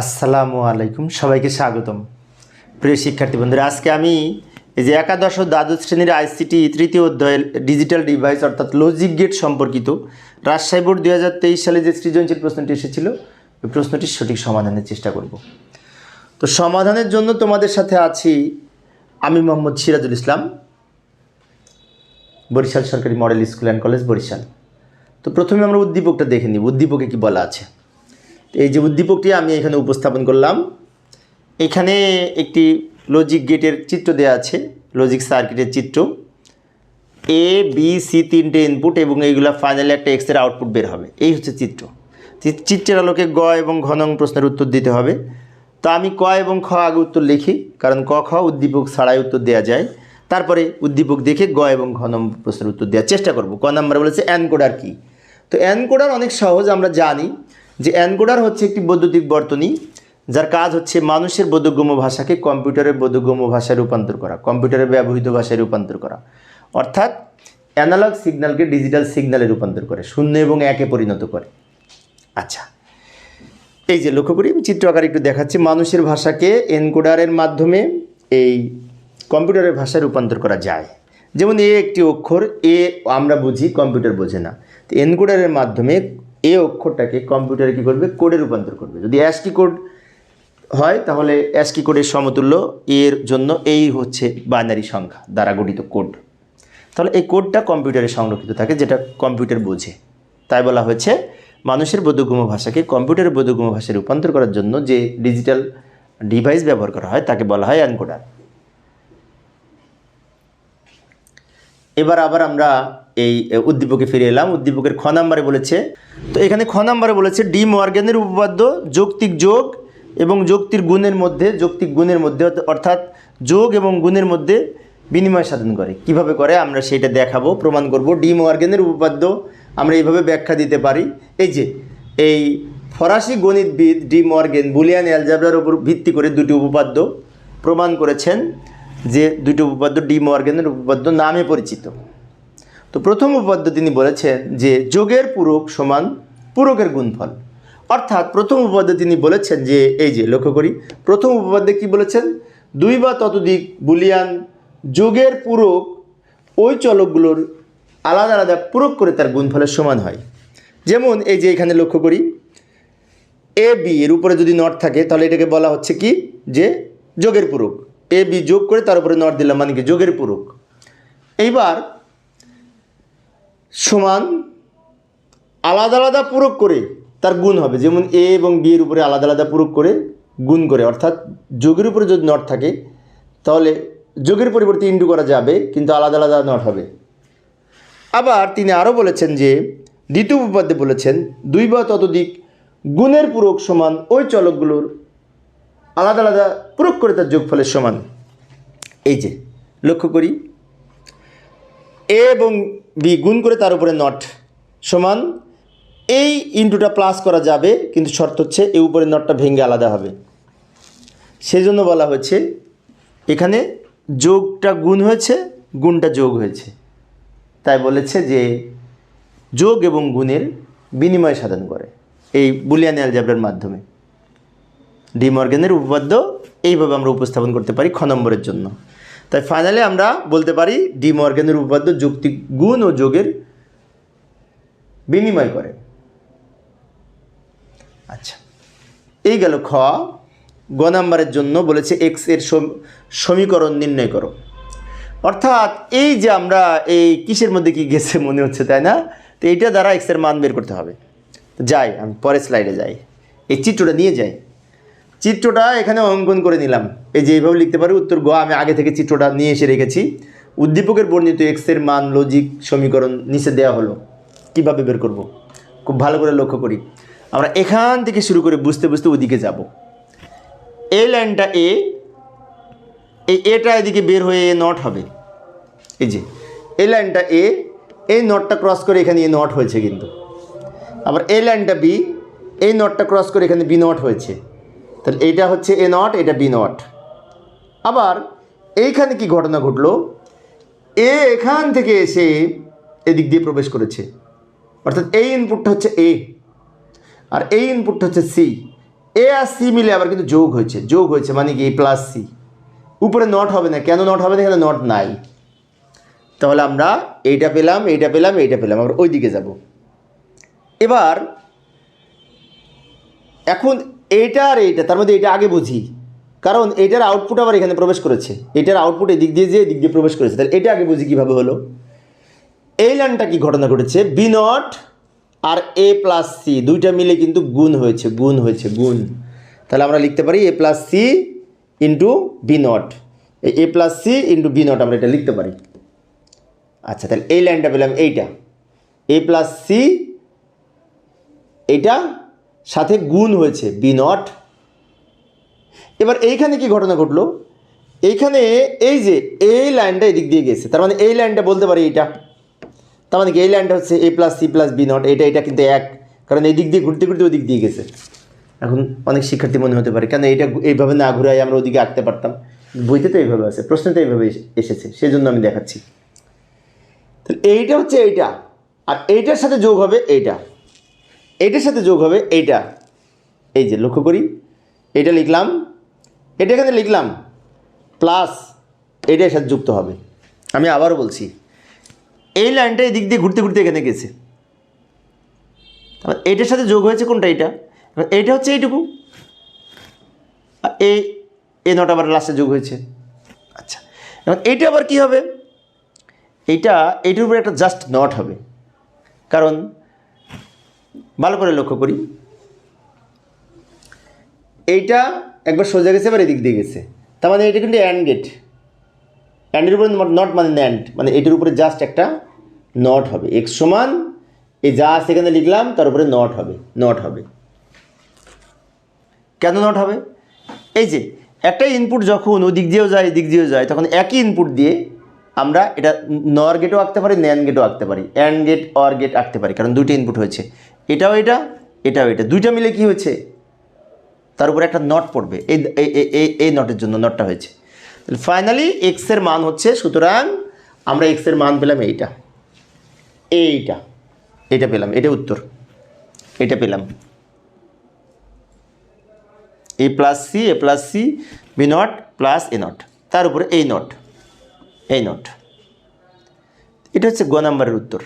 আসসালামু আলাইকুম, সবাইকে স্বাগতম। প্রিয় শিক্ষার্থী বন্ধুরা, আজকে আমি এই যে একাদশ ও দ্বাদশ শ্রেণির আইসিটি তৃতীয় অধ্যায়ের ডিজিটাল ডিভাইস অর্থাৎ লজিক গেট সম্পর্কিত রাজশাহী বোর্ড দু হাজার তেইশ সালে যে সৃজনশীল প্রশ্নটি এসেছিল, ওই প্রশ্নটির সঠিক সমাধানের চেষ্টা করব। তো সমাধানের জন্য তোমাদের সাথে আছি আমি মোহাম্মদ সিরাজুল ইসলাম, বরিশাল সরকারি model school and college Barishal. তো প্রথমে আমরা উদ্দীপকটা দেখে নিব উদ্দীপকে কি বলা আছে? এই যে উদ্দীপকটি আমি এখানে উপস্থাপন করলাম, এখানে একটি লজিক গেটের চিত্র দেওয়া আছে লজিক সার্কিটের চিত্র। এ বি সি তিনটে ইনপুট এবং এইগুলো ফাইনালি একটা এক্সের আউটপুট বের হবে। এই হচ্ছে চিত্র। চিত্রের আলোকে গ এবং ঘ নং প্রশ্নের উত্তর দিতে হবে। তো আমি ক এবং খ আগে উত্তর লিখি, কারণ ক, খ উদ্দীপক ছাড়াই উত্তর দেওয়া যায়। তারপরে উদ্দীপক দেখে গ এবং ঘ প্রশ্নের উত্তর দেওয়ার চেষ্টা করব। ক নাম্বার বলেছে অ্যানকোডার কি? তো অ্যানকোডার অনেক সহজ, আমরা জানি। যে অ্যানকোডার হচ্ছে একটি বৈদ্যুতিক বর্তনী, যার কাজ হচ্ছে মানুষের বোধগম্য ভাষাকে কম্পিউটারের বোধগম্য ভাষায় রূপান্তর করা, কম্পিউটারের ব্যবহৃত ভাষায় রূপান্তর করা। অর্থাৎ অ্যানালগ সিগন্যালকে ডিজিটাল সিগন্যালে রূপান্তর করে, শূন্য এবং একে পরিণত করে। আচ্ছা এই যে লক্ষ্য করি, চিত্র আকারে একটু দেখাচ্ছি। মানুষের ভাষাকে এনকোডারের মাধ্যমে এই কম্পিউটারের ভাষায় রূপান্তর করা যায়। যেমন এ একটি অক্ষর, এ আমরা বুঝি, কম্পিউটার বোঝে না। তো এনকোডারের মাধ্যমে এ অক্ষরটাকে কম্পিউটারে কী করবে? কোডে রূপান্তর করবে। যদি অ্যাসকি কোড হয়, তাহলে অ্যাসকি কোডের সমতুল্য এর জন্য এই হচ্ছে বাইনারি সংখ্যা দ্বারা গঠিত কোড। তাহলে এই কোডটা কম্পিউটারে সংরক্ষিত থাকে, যেটা কম্পিউটার বোঝে। তাই বলা হয়েছে, মানুষের বোধগম্য ভাষাকে কম্পিউটারের বোধগম্য ভাষায় রূপান্তর করার জন্য যে ডিজিটাল ডিভাইস ব্যবহার করা হয়, তাকে বলা হয় অ্যানকোডার এবার আবার আমরা এই উদ্দীপকে ফিরে এলাম। উদ্দীপকের খ নাম্বারে বলেছে, তো এখানে খ নাম্বারে বলেছে, ডি মর্গ্যানের উপপাদ্য যৌক্তিক যোগ এবং যৌক্তির গুণের মধ্যে, যৌক্তিক গুণের মধ্যে অর্থ- অর্থাৎ যোগ এবং গুণের মধ্যে বিনিময় সাধন করে। কীভাবে করে আমরা সেটা দেখাবো, প্রমাণ করব। ডি মর্গ্যানের উপপাদ্য আমরা এইভাবে ব্যাখ্যা দিতে পারি। এই যে, এই ফরাসি গণিতবিদ ডি মর্গেন বুলিয়ান অ্যালজাবরার উপর ভিত্তি করে দুটি উপপাদ্য প্রমাণ করেছেন। যে দুটি উপপাদ্য ডি মর্গেনের উপপাদ্য নামে পরিচিত। তো প্রথম উপপাদ্য তিনি বলেছেন যে যোগের পূরক সমান পূরকের গুণফল। অর্থাৎ প্রথম উপপাদ্য তিনি বলেছেন যে, এই যে লক্ষ্য করি, প্রথম উপপাদ্যে কি বলেছেন? দুই বা ততোধিক বুলিয়ান যোগের পূরক ওই চলকগুলোর আলাদা আলাদা পূরক করে তার গুণফলের সমান হয়। যেমন এই যে এখানে লক্ষ্য করি, এ বি এর উপরে যদি নট থাকে, তাহলে এটাকে বলা হচ্ছে কি? যে যোগের পূরক। এ বি যোগ করে তার উপরে নট দিলাম মানে কি? যোগের পূরক। এইবার সমান আলাদা আলাদা পূরক করে তার গুণ হবে। যেমন এ এবং বি এর উপরে আলাদা আলাদা পূরক করে গুণ করে, অর্থাৎ যোগের উপরে যদি নট থাকে, তাহলে যোগের পরিবর্তে ইন্টু করা যাবে, কিন্তু আলাদা আলাদা নট হবে। আবার তিনি আরও বলেছেন যে, দ্বিতীয় উপপাদ্যে বলেছেন, দুই বা ততোধিক গুণের পূরক সমান ওই চলকগুলোর আলাদা আলাদা প্রয়োগ করে তার যোগফলের সমান। এই যে, লক্ষ্য করি। এ এবং বি গুণ করে তার উপরে নট সমান। এই ইন্টুটা প্লাস করা যাবে, কিন্তু শর্ত হচ্ছে এ উপরে নটটা ভেঙে আলাদা হবে। সেজন্য বলা হয়েছে, এখানে যোগটা গুণ হয়েছে, গুণটা যোগ হয়েছে। তাই বলেছে যে যোগ এবং গুণের বিনিময় সাধন করে। এই বুলিয়ান অ্যালজাবরার মাধ্যমে। ডি মর্গেনের উপপাদ্য এইভাবে আমরা উপস্থাপন করতে পারি খ নম্বরের জন্য। তাই ফাইনালি আমরা বলতে পারি ডি মর্গেনের উপপাদ্য যুক্তিক গুণ ও যোগের বিনিময় করে। আচ্ছা এই গেল খ। গ নাম্বারের জন্য বলেছে এক্সের সমীকরণ নির্ণয় করো। অর্থাৎ এই যে আমরা এই কিসের মধ্যে কি গেছে মনে হচ্ছে, তাই না? তো এইটা দ্বারা এক্সের মান বের করতে হবে। যাই, আমি পরের স্লাইডে যাই। এই চিত্রটা নিয়ে যাই। চিত্রটা এখানে অঙ্কন করে নিলাম। এই যে এইভাবে লিখতে পারি, উত্তর গ, আমি আগে থেকে চিত্রটা নিয়ে এসে রেখেছি। উদ্দীপকের বর্ণিত এক্সের মান লজিক সমীকরণ নিচে দেওয়া হলো। কীভাবে বের করব? খুব ভালো করে লক্ষ্য করি। আমরা এখান থেকে শুরু করে বুঝতে বুঝতে ওদিকে যাব। এই লাইনটা এ এই এটা এদিকে বের হয়ে এ নট হবে। এই যে এই লাইনটা এ এই নটটা ক্রস করে এখানে এ নট হয়েছে কিন্তু। আবার এই লাইনটা বি এই নটটা ক্রস করে এখানে বি নট হয়েছে। তাহলে এইটা হচ্ছে এ নট এটা বি নট আবার এইখানে কি ঘটনা ঘটলো? এ এখান থেকে এসে এদিক দিয়ে প্রবেশ করেছে। অর্থাৎ এই ইনপুটটা হচ্ছে এ আর এই ইনপুটটা হচ্ছে সি এ আর সি মিলে আবার কিন্তু যোগ হয়েছে। যোগ হয়েছে মানে কি প্লাস সি উপরে নট হবে না। কেন নট হবে না? এখানে নট নাই। তাহলে আমরা এইটা পেলাম এইটা পেলাম এইটা পেলাম। আমরা ওই দিকে যাব। এবার এখন এইটা আর এইটা, তার মধ্যে এটা আগে বুঝি। কারণ এটার আউটপুট আবার এখানে প্রবেশ করেছে। এটার আউটপুট এদিক দিয়ে যে এদিক দিয়ে প্রবেশ করেছে, তাহলে এটা আগে বুঝি কীভাবে হলো? এই লাইনটা কি ঘটনা ঘটেছে? বি নট আর এ প্লাস সি দুইটা মিলে কিন্তু গুণ হয়েছে গুণ হয়েছে, গুণ। তাহলে আমরা লিখতে পারি A plus C into B not A plus C into B not আমরা এটা লিখতে পারি। আচ্ছা তাহলে এই লাইনটা পেলাম এইটা। এ প্লাস সি এইটা সাথে গুণ হয়েছে বি নট এবার এইখানে কি ঘটনা ঘটলো? এইখানে এই যে এই লাইনটা এদিক দিয়ে গেছে, তার মানে এই লাইনটা বলতে পারি এইটা। তার মানে কি? এই লাইনটা হচ্ছে A plus C plus B not এটা এটা কিন্তু এক, কারণ এই দিক দিয়ে ঘুরতে ঘুরতে ওদিক দিয়ে গেছে। এখন অনেক শিক্ষার্থী মনে হতে পারে, কেন এইটা এইভাবে না ঘুরাই আমরা ওদিকে আঁকতে পারতাম? বইতে তো এইভাবে আছে, প্রশ্নে তো এইভাবে এসে- এসেছে সেই জন্য আমি দেখাচ্ছি। তাহলে এইটা হচ্ছে এইটা, আর এইটার সাথে যোগ হবে এইটা। এইটার সাথে যোগ হবে এইটা। এই যে লক্ষ্য করি এটা লিখলাম এটা এখানে লিখলাম প্লাস এটার সাথে যুক্ত হবে। আমি আবারও বলছি, এই লাইনটা এই দিক দিয়ে ঘুরতে ঘুরতে এখানে গেছে। এইটার সাথে যোগ হয়েছে কোনটা এবার এইটা হচ্ছে এইটুকু। এই এই নটা আবার লাস্টে যোগ হয়েছে। আচ্ছা এবং এইটা আবার কি হবে? এইটা, এইটার উপরে একটা জাস্ট নট হবে। কারণ ভালো করে লক্ষ্য করি। এইটা একবার সোজা গেছে, এবার এদিক দিয়ে গেছে। তার মানে এটা কিন্তু অ্যান্ড গেট অ্যান্ডের উপরে নট মানে ন্যান্ড মানে এটার উপরে জাস্ট একটা নট হবে। এক্স সমান, এই যা সেখানে লিখলাম, তার উপরে নট হবে নট হবে। কেন নট হবে? এই যে, একটা ইনপুট যখন ওদিক দিয়েও যায়, এদিক দিয়েও যায়, তখন একই ইনপুট দিয়ে আমরা এটা নর গেটও আঁকতে পারি ন্যান গেটও আঁকতে পারি। অ্যান্ড গেট অর গেট আঁকতে পারি, কারণ দুইটা ইনপুট হয়েছে। এটাও এটা এটাও এটা। দুইটা মিলে কি হয়েছে? তার উপরে একটা নট পড়বে। এই, এই- নটের জন্য নটটা হয়েছে। তাহলে ফাইনালি এক্সের মান হচ্ছে, সুতরাং আমরা এক্সের মান পেলাম এইটা। এইটা। এটা পেলাম, এটা উত্তর। এটা পেলাম। A plus C A plus C B not plus A not তার উপরে এই নট এই নট এটা হচ্ছে গ নাম্বারের উত্তর।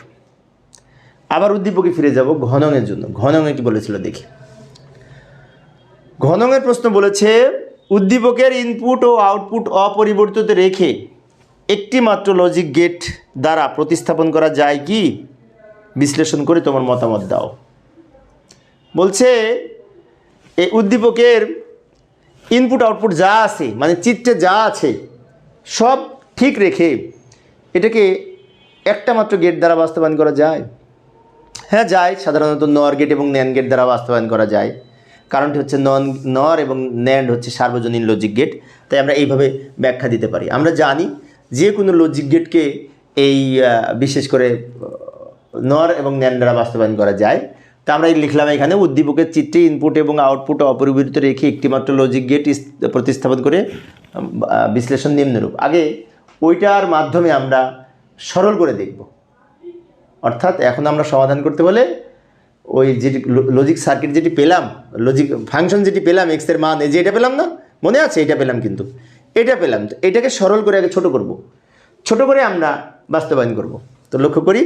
আবার উদ্দীপকে ফিরে যাব ঘনঙের জন্য। ঘনঙে কি বলেছিল দেখি। ঘনঙের প্রশ্ন বলেছে, উদ্দীপকের ইনপুট ও আউটপুট অপরিবর্তিত রেখে একটি মাত্র লজিক গেট দ্বারা প্রতিস্থাপন করা যায় কি? বিশ্লেষণ করে তোমার মতামত দাও। বলছে এই উদ্দীপকের ইনপুট আউটপুট যা আছে মানে চিত্রে যা আছে, সব ঠিক রেখে এটাকে একটা মাত্র গেট দ্বারা বাস্তবায়ন করা যায়। হ্যাঁ যায়। সাধারণত নর গেট এবং ন্যান গেট দ্বারা বাস্তবায়ন করা যায়। কারণটি হচ্ছে নন, নর এবং ন্যান্ড হচ্ছে সার্বজনীন লজিক গেট তাই আমরা এইভাবে ব্যাখ্যা দিতে পারি। আমরা জানি যে কোনো লজিক গেটকে এই বিশেষ করে নর এবং ন্যান দ্বারা বাস্তবায়ন করা যায়। তা আমরা এই লিখলাম এখানে, উদ্দীপকের চিত্রে ইনপুট এবং আউটপুট অপরিবর্তিত রেখে একটিমাত্র লজিক গেট প্রতিস্থাপন করে বিশ্লেষণ নিম্নরূপ। আগে ওইটার মাধ্যমে আমরা সরল করে দেখব। অর্থাৎ এখন আমরা সমাধান করতে বলে ওই যেটি লজিক সার্কিট যেটি পেলাম লজিক ফাংশন যেটি পেলাম এক্সের মান, এই যে এটা পেলাম না? মনে আছে এটা পেলাম কিন্তু। এটা পেলাম, তো এটাকে সরল করে আগে ছোট করব। ছোট করে আমরা বাস্তবায়ন করব। তো লক্ষ্য করি,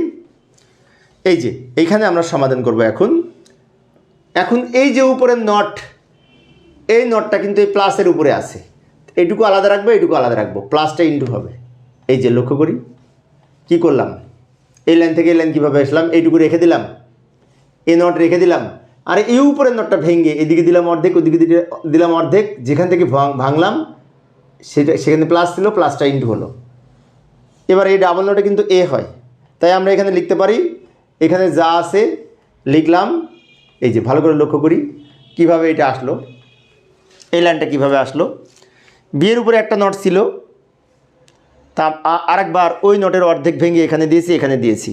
এই যে এইখানে আমরা সমাধান করব এখন। এখন এই যে উপরের নট এই নটটা কিন্তু এই প্লাসের উপরে আছে। এইটুকু আলাদা রাখব এইটুকু আলাদা রাখব। প্লাসটা ইন্টু হবে। এই যে লক্ষ্য করি, কি করলাম? এই লাইন থেকে এই লাইন কীভাবে আসলাম? এইটুকু রেখে দিলাম। এই নট রেখে দিলাম। আর এই উপরের নটটা ভেঙে এদিকে দিলাম অর্ধেক, ওদিকে দিলে- দিলাম অর্ধেক। যেখান থেকে ভাঙ- ভাঙলাম, সেটা, সেখানে প্লাস ছিল প্লাসটা ইন্টু হলো। এবার এই ডাবল নটে কিন্তু এ হয়। তাই আমরা এখানে লিখতে পারি, এখানে যা আছে লিখলাম। এই যে ভালো করে লক্ষ্য করি, কীভাবে এটা আসলো? এই লাইনটা কীভাবে আসলো? বিয়ের উপরে একটা নট ছিল তা আরেকবার ওই নোটের অর্ধেক ভেঙে এখানে দিয়েছি এখানে দিয়েছি।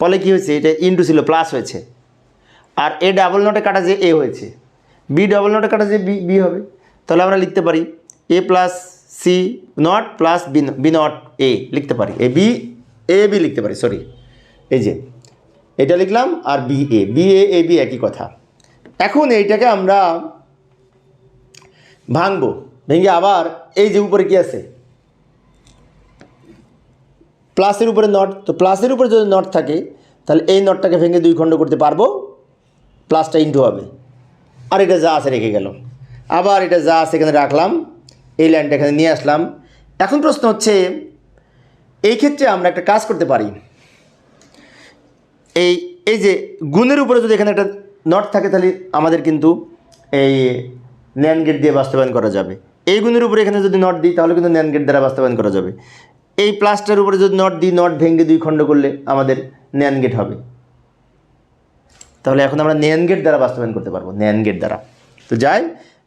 ফলে কী হয়েছে? এটা ইন্টু ছিল, প্লাস হয়েছে। আর এ ডাবল নোটে কাটা যে এ হয়েছে, বি ডাবল নোটে কাটা যে বি বি হবে, তাহলে আমরা লিখতে পারি A plus C not plus B B not A লিখতে পারি। এ বি এ বি লিখতে পারি, সরি। এই যে, এটা লিখলাম আর B A B A A B একই কথা। এখন এইটাকে আমরা ভাঙবো, ভেঙে আবার এই যে উপরে কি আছে? প্লাসের উপরে নট, তো প্লাসের উপরে যদি নট থাকে, তাহলে এই নটটাকে ভেঙে দুই খণ্ড করতে পারব, প্লাসটা ইন্টু হবে। আর এটা যা আছে রেখে গেল। আবার এটা যা আছে এখানে রাখলাম, এই লাইনটা এখানে নিয়ে আসলাম। এখন প্রশ্ন হচ্ছে, এই ক্ষেত্রে আমরা একটা কাজ করতে পারি। এই এই যে গুণের উপরে যদি এখানে একটা নট থাকে, তাহলে আমাদের কিন্তু এই ন্যান গেট দিয়ে বাস্তবায়ন করা যাবে। এই গুণের উপরে এখানে যদি নট দিই, তাহলে কিন্তু ন্যান গেট দ্বারা বাস্তবায়ন করা যাবে। এই প্লাসটার উপরে যদি নট দিই, নট ভেঙে দুই খণ্ড করলে আমাদের ন্যান গেট হবে। তাহলে এখন আমরা ন্যান গেট দ্বারা বাস্তবায়ন করতে পারব, ন্যান গেট দ্বারা। তো যাই,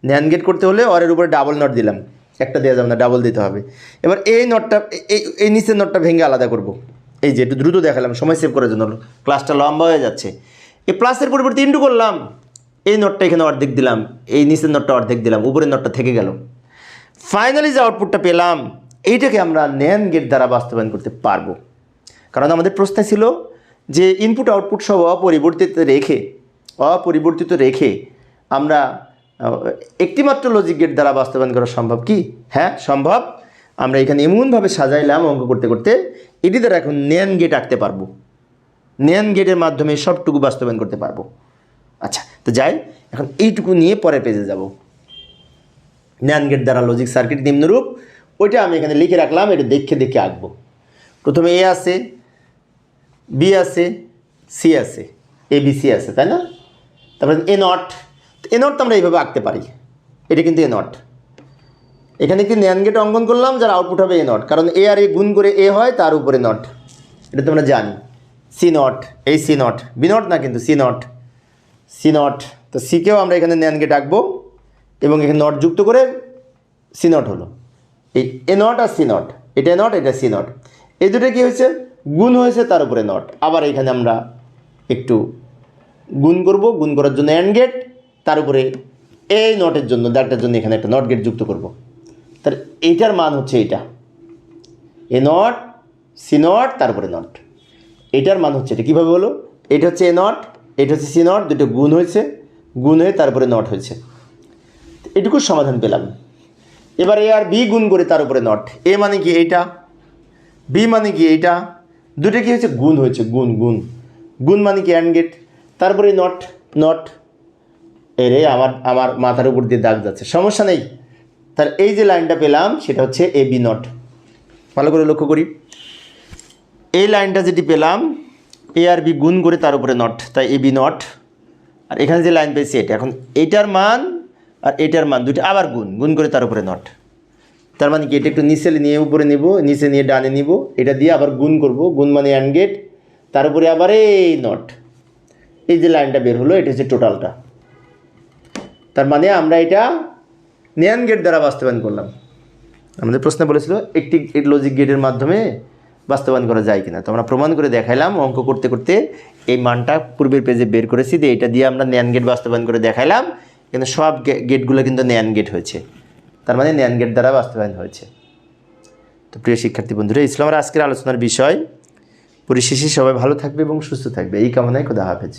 ন্যান গেট করতে হলে অরের উপরে ডাবল নট দিলাম। একটা দেওয়া যাবে না ডাবল দিতে হবে। এবার এই নটটা এই এই নিচের নটটা ভেঙে আলাদা করব। এই যে একটু দ্রুত দেখালাম, সময় সেভ করার জন্য ক্লাসটা লম্বা হয়ে যাচ্ছে। এই প্লাসের পরিবর্তে ইন্টু করলাম। এই নটটা এখানে অর্ধেক দিলাম, এই নিচের নটটা অর্ধেক দিলাম, উপরের নটটা থেকে গেল। ফাইনালি যে আউটপুটটা পেলাম এইটাকে আমরা ন্যান গেট দ্বারা বাস্তবায়ন করতে পারব। কারণ আমাদের প্রশ্ন ছিল যে ইনপুট আউটপুট সব অপরিবর্তিত রেখে অপরিবর্তিত রেখে আমরা একটিমাত্র লজিক গেট দ্বারা বাস্তবায়ন করা সম্ভব কি? হ্যাঁ সম্ভব। আমরা এখানে এমনভাবে সাজাইলাম অঙ্ক করতে করতে, এটি দ্বারা এখন ন্যান গেট আঁকতে পারব। ন্যান গেটের মাধ্যমে সবটুকু বাস্তবায়ন করতে পারব। আচ্ছা তো যাই, এখন এইটুকু নিয়ে পরে পেজে যাব। ন্যান গেট দ্বারা লজিক সার্কিট নিম্নরূপ ওইটা আমি এখানে লিখে রাখলাম, এটা দেখে দেখে আঁকবো। প্রথমে এ আছে, বি আছে, সি আছে, এ, বি, সি আছে, তাই না? তারপরে এ নট এ নট তো আমরা এইভাবে আঁকতে পারি। এটা কিন্তু এ নট। এখানে কি ন্যান গেট অঙ্কন করলাম, যার আউটপুট হবে এ নট, কারণ এ আর এ গুণ করে এ হয়, তার উপরে নট। এটা তোমরা জানি। সি নট, এই সি নট, বি নট না কিন্তু সি নট। সি নট, তো সিকেও আমরা এখানে ন্যান গেট আঁকবো, এবং এখানে নট যুক্ত করে সি নট হলো। এই এ নট আর সি নট, এটা নট, এটা সি নট। এই দুটো কী হয়েছে? গুণ হয়েছে, তার উপরে নট। আবার এখানে আমরা একটু গুণ করব, গুণ করার জন্য অ্যান্ড গেট তার উপরে এই নটের জন্য দাগটার জন্য এখানে একটা নট গেট যুক্ত করব। তার এইটার মান হচ্ছে এটা এ নট, সি নট তারপরে নট। এটার মান হচ্ছে এটা। কীভাবে হলো এটা হচ্ছে এ নট, এটা হচ্ছে সি নট, দুটো গুণ হয়েছে। গুণ হয়ে তারপরে নট হয়েছে। এটুকু সমাধান পেলাম। এবার এ আর বি গুণ করে তার উপরে নট এ মানে কি এইটা? বি মানে কি এইটা? দুটো কি হয়েছে? গুণ হয়েছে, গুণ গুণ। গুণ মানে কি অ্যান্ড গেট তারপরে নট নট এরে আমার আমার মাথার উপর দিয়ে দাগ যাচ্ছে। সমস্যা নেই। তার এই যে লাইনটা পেলাম, সেটা হচ্ছে এ বি নট ভালো করে লক্ষ্য করি। এই লাইনটা যেটি পেলাম এ আর বি গুণ করে তার উপরে নট তাই এ বি নট আর এখানে যে লাইন পেয়েছি এটা। এখন এইটার মান আর এটার মান দুটো আবার গুণ গুণ করে তার উপরে নট। তার মানে কি, এটা একটু নিচে নিয়ে উপরে নিব, নিচে নিয়ে ডানে নিব, এটা দিয়ে আবার গুণ করব, গুণ মানে অ্যান্ড গেট তার উপরে আবার এই নট। এই যে লাইনটা বের হলো, এটা হচ্ছে টোটালটা। তার মানে আমরা এটা নেয়ান গেট দ্বারা বাস্তবায়ন করলাম। আমাদের প্রশ্ন বলেছিল, একটি লজিক গেটের মাধ্যমে বাস্তবায়ন করা যায় কিনা। তো আমরা প্রমাণ করে দেখাইলাম, অঙ্ক করতে করতে এই মানটা পূর্বের পেজে বের করেছি, দিয়ে এটা দিয়ে আমরা ন্যান গেট বাস্তবায়ন করে দেখাইলাম। কিন্তু সব গেটগুলো কিন্তু ন্যান গেট হয়েছে। তার মানে ন্যান গেট দ্বারা বাস্তবায়ন হয়েছে। তো প্রিয় শিক্ষার্থী বন্ধুরা, ইসলামের আজকের আলোচনার বিষয়, পরিশেষে সবাই ভালো থাকবে এবং সুস্থ থাকবে। এই কামনায় খোদা হাফেজ।